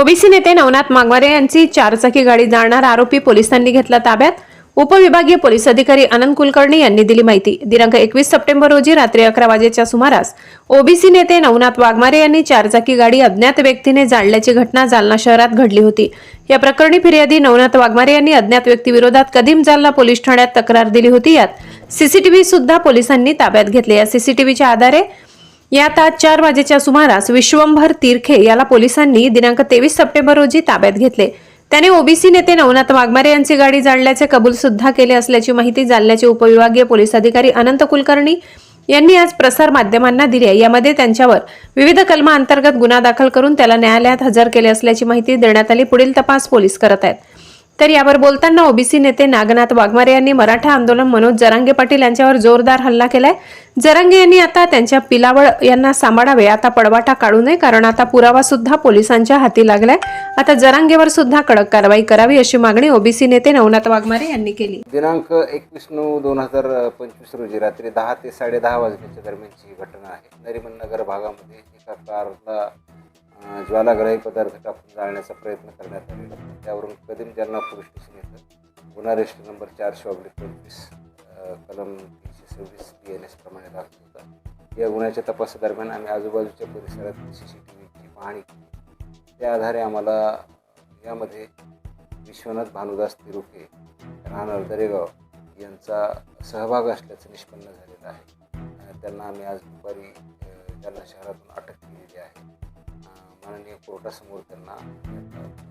OBC नेते नवनाथ मागवारे यांची चारचाकी गाडी जाळणार आरोपी पोलिसांनी घेतला ताब्यात. उपविभागीय पोलीस अधिकारी आनंद कुलकर्णी यांनी दिली माहिती. दिनांक एकवीस सप्टेंबर रोजी रात्री अकरा वाजेच्या सुमारास ओबीसी नेते नवनाथ वाघमारे यांनी चारचाकी गाडी अज्ञात व्यक्तीने जाळल्याची घटना जालना शहरात घडली होती. या प्रकरणी फिर्यादी नवनाथ वाघमारे यांनी अज्ञात व्यक्तीविरोधात कदीम जालना पोलीस ठाण्यात तक्रार दिली होती. यात सीसीटीव्ही सुद्धा पोलिसांनी ताब्यात घेतले. या सीसीटीव्हीच्या आधारे यात आज चार वाजेच्या सुमारास विश्वंभर तिरखे याला पोलिसांनी दिनांक तेवीस सप्टेंबर रोजी ताब्यात घेतले. त्याने ओबीसी नेते नवनाथ वाघमारे यांची गाडी जाळल्याचे कबूल सुद्धा केले असल्याची माहिती जालन्याचे उपविभागीय पोलीस अधिकारी अनंत कुलकर्णी यांनी आज प्रसार माध्यमांना दिली आहे. यामध्ये त्यांच्यावर विविध कलमा अंतर्गत गुन्हा दाखल करून त्याला न्यायालयात हजर केले असल्याची माहिती देण्यात आली. पुढील तपास पोलीस करत आहेत. तर यावर बोलताना ओबीसी नेते नागनाथ वाघमारे यांनी मराठा आंदोलन मनोज जरांगे पाटील यांच्यावर जोरदार हल्ला केलाय. जरांगे यांनी आता त्यांच्या पिलावळ यांना सांभाळावे आता पडवाटा काढू नये कारण आता पुरावा सुद्धा पोलिसांच्या हाती लागलाय. आता जरांगेवर सुद्धा कडक कारवाई करावी अशी मागणी ओबीसी नेते नवनाथ वाघमारे यांनी केली. दिनांक एकवीस नऊ दोन हजार पंचवीस रोजी रात्री दहा ते साडेदहा वाजण्याच्या दरम्यानची घटना आहे. नरिमन नगर भागामध्ये एका कारला ज्वालाग्राही पदार्थ टाकून जाळण्याचा प्रयत्न करण्यात आलेला त्यावरून कदीम जालना पोलीस स्टेशन येतं गुन्हा रजिस्टर नंबर चारशे ऑब्लिक पंचवीस कलम तीनशे सव्वीस बी एन एस प्रमाणे दाखल होता. या गुन्ह्याच्या तपासादरम्यान आम्ही आजूबाजूच्या परिसरात सी सी टी व्हीची पाहणी केली. त्या आधारे आम्हाला यामध्ये विश्वनाथ भानुदास तिरुके राहणार दरेगाव यांचा सहभाग असल्याचं निष्पन्न झालेलं आहे. त्यांना आम्ही आज दुपारी अं, जालना शहरातून अटक केलेली आहे. अं, माननीय कोर्टासमोर त्यांना आता